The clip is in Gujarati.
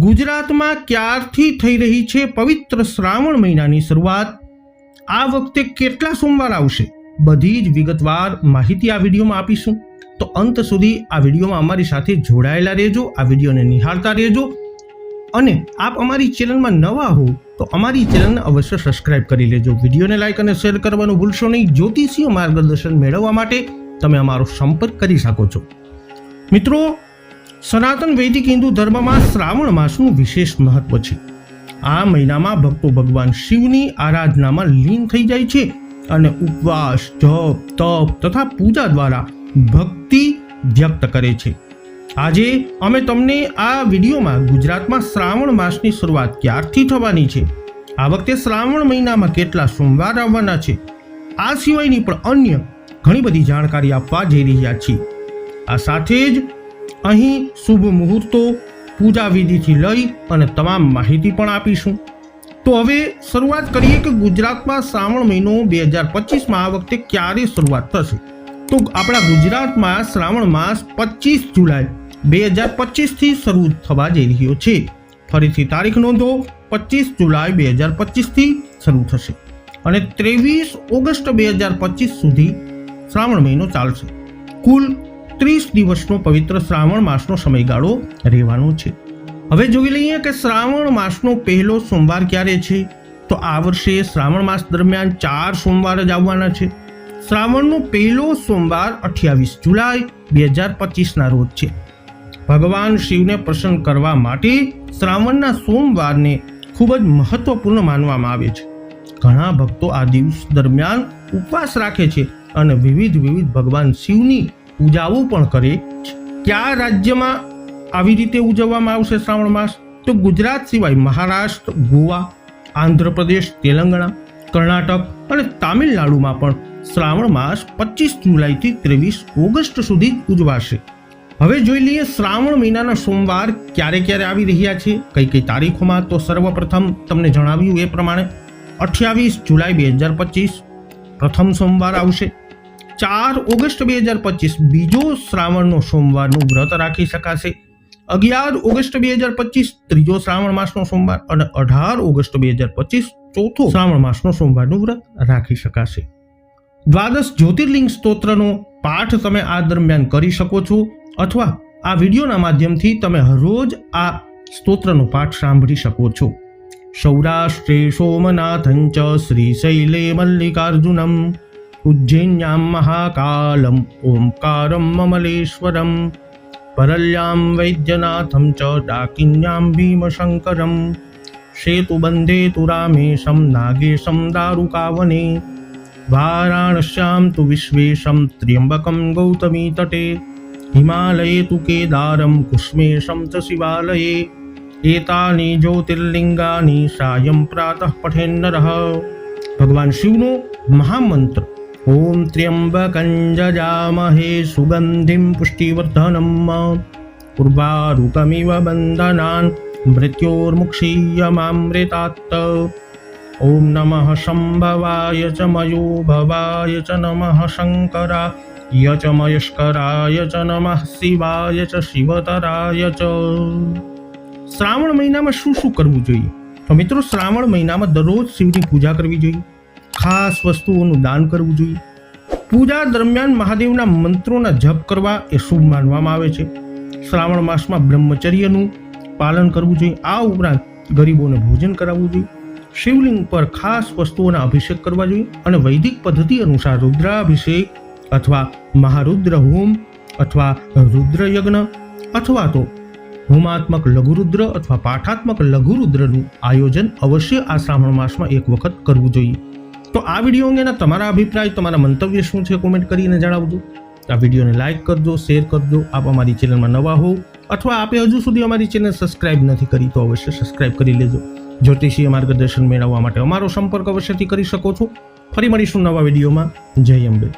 ગુજરાતમાં ક્યારથી થઈ રહી છે પવિત્ર શ્રાવણ મહિનાની શરૂઆત? આ વખતે કેટલા સોમવાર આવશે? બધી જ વિગતવાર માહિતી આ વિડીયોમાં આપીશું. તો અંત સુધી આ વિડીયોમાં અમારી સાથે જોડાયેલા રહેજો, આ વિડીયોને નિહાળતા રહેજો. અને આપ અમારી ચેનલમાં નવા હો, તો અમારી ચેનલને અવશ્ય સબસ્ક્રાઇબ કરી લેજો. વિડીયોને લાઇક અને શેર કરવાનું ભૂલશો નહીં. જ્યોતિષીય માર્ગદર્શન મેળવવા માટે તમે અમારો સંપર્ક કરી શકો છો. મિત્રો સનાતન વૈદિક હિન્દુ ધર્મમાં શ્રાવણ માસનું વિશેષ મહત્વ છે? આ મહિનામાં ભક્તો ભગવાન શિવની આરાધનામાં લીન થઈ જાય છે અને ઉપવાસ, જપ, તપ તથા પૂજા દ્વારા ભક્તિ વ્યક્ત કરે છે. આજે અમે તમને આ વિડીયોમાં ગુજરાતમાં શ્રાવણ માસની શરૂઆત ક્યારથી થવાની છે? આ વખતે શ્રાવણ મહિનામાં કેટલા સોમવાર આવવાના છે? આ સિવાયની પણ અન્ય ઘણી બધી જાણકારી આપવા જઈ રહ્યા છીએ. આ સાથે જ અહીં શુભ મુહૂર્તો, પૂજા વિધિથી લઈ અને તમામ માહિતી પણ આપીશું. તો હવે શરૂઆત કરીએ કે ગુજરાતમાં શ્રાવણ મહિનો બે હજાર પચીસમાં આ વખતે ક્યારે શરૂઆત થશે? તો આપણા ગુજરાતમાં શ્રાવણ માસ પચીસ જુલાઈ બે હજાર પચીસથી શરૂ થવા જઈ રહ્યો છે. ફરીથી તારીખ નોંધો, પચીસ જુલાઈ બે હજાર પચીસથી શરૂ થશે અને ત્રેવીસ ઓગસ્ટ બે હજાર પચીસ સુધી શ્રાવણ મહિનો ચાલશે. કુલ ત્રીસ દિવસનો પવિત્ર શ્રાવણ માસનો સમયગાળો રહેવાનો છે. હવે જોઈ લઈએ કે શ્રાવણ માસનો પહેલો સોમવાર ક્યારે છે? તો આ વર્ષે શ્રાવણ માસ દરમિયાન ચાર સોમવાર જ આવવાના છે. શ્રાવણનો પહેલો સોમવાર અઠ્યાવીસ જુલાઈ બે હજાર પચીસના રોજ છે. ભગવાન શિવને પ્રસન્ન કરવા માટે શ્રાવણના સોમવારને ખૂબ જ મહત્વપૂર્ણ માનવામાં આવે છે. ઘણા ભક્તો આ દિવસ દરમિયાન ઉપવાસ રાખે છે અને વિવિધ વિવિધ ભગવાન શિવની પૂજાઓ પણ કરે. કયા રાજ્યમાં આવી રીતે ઉજવવામાં આવશે શ્રાવણ માસ? તો ગુજરાત સિવાય મહારાષ્ટ્ર, ગોવા, આંધ્રપ્રદેશ, તેલંગાણા, કર્ણાટક અને તામિલનાડુમાં પણ શ્રાવણ માસ પચીસ જુલાઈથી ત્રેવીસ ઓગસ્ટ સુધી ઉજવાશે. હવે જોઈ લઈએ શ્રાવણ મહિનાના સોમવાર ક્યારે ક્યારે આવી રહ્યા છે? કઈ કઈ તારીખોમાં? તો સર્વપ્રથમ તમને જણાવ્યું એ પ્રમાણે અઠ્યાવીસ જુલાઈ બે હજાર પચીસ પ્રથમ સોમવાર આવશે. ચાર ઓગસ્ટ બે હજાર પચીસ, બીજો શ્રાવણનો સોમવારનું વ્રત રાખી શકાશે. અગિયાર ઓગસ્ટ બે હજાર પચીસ, ત્રીજો શ્રાવણ માસનો સોમવાર અને અઢાર ઓગસ્ટ બે હજાર પચીસ, ચોથો શ્રાવણ માસનો સોમવારનું વ્રત રાખી શકાશે. દ્વાદશ જ્યોતિર્લિંગ સ્તોત્રનો પાઠ તમે આ દરમિયાન કરી શકો છો અથવા આ વિડીયોના માધ્યમથી તમે હરરોજ આ સ્તોત્રનો પાઠ સાંભળી શકો છો. સૌરાષ્ટ્રે સોમનાથં ચ શ્રીશૈલે મલ્લિકાર્જુનમ. ઉજ્જૈન્યામ મહાકાલમ ઓમકારમ મમલેશ્વરમ परल्यां વૈદ્યનાથમ ચ डाकिन्यां ભીમશંકરમ સેતુબંધે તુ રામેશમ નાગેશમ દારુકાવને वाराणस्यां તુ વિશ્વેશમ ત્ર્યંબકમ ગૌતમી તટે હિમાલયે તુ કેદારમ च શિવાલયે એતાની જ્યોતિર્લિંગાની સાયં પ્રાતઃ પઠેન્નર ભગવાન શિવનો મહામંત્ર ઓમ त्र्यम्बकञ्जजामहे सुगन्धिं સુગંધિમ પુષ્ટિવર્ધનમ बन्धनान् मृत्योर्मुक्षीयमामृतात्। ॐ નમઃ શંભવાય ચ મયોભવાય ચ નમઃ શંકરાય ચ મયસ્કરાય ચ નમઃ શિવાય ચ શિવતરાય ચ શ્રાવણ મહિનામાં શું શું કરવું જોઈએ? તો મિત્રો, શ્રાવણ મહિનામાં દરરોજ શિવની પૂજા કરવી જોઈએ. ખાસ વસ્તુઓનું દાન કરવું જોઈએ. પૂજા દરમિયાન મહાદેવના મંત્રોના જપ કરવા એ શુભ માનવામાં આવે છે. શ્રાવણ માસમાં બ્રહ્મચર્યનું પાલન કરવું જોઈએ. આ ઉપરાંત ગરીબોને ભોજન કરાવવું જોઈએ. શિવલિંગ પર ખાસ વસ્તુઓના અભિષેક કરવા જોઈએ અને વૈદિક પદ્ધતિ અનુસાર રુદ્રાભિષેક અથવા મહારુદ્ર હોમ અથવા રુદ્ર યજ્ઞ અથવા તો હોમાત્મક લઘુરુદ્ર અથવા પાઠાત્મક લઘુરુદ્રનું આયોજન અવશ્ય આ શ્રાવણ માસમાં એક વખત કરવું જોઈએ. તો આ વીડિયો અંગેના તમારા અભિપ્રાય, તમારા મંતવ્ય શું છે કોમેન્ટ કરીને જણાવજો. આ વિડીયોને લાઇક કરજો, શેર કરજો. આપ અમારી ચેનલમાં નવા હો અથવા આપે હજુ સુધી અમારી ચેનલ સબસ્ક્રાઇબ નથી કરી, તો અવશ્ય સબસ્ક્રાઇબ કરી લેજો. જ્યોતિષીય માર્ગદર્શન મેળવવા માટે અમારો સંપર્ક અવશ્યથી કરી શકો છો. ફરી મળીશું નવા વિડીયોમાં. જય અંબે.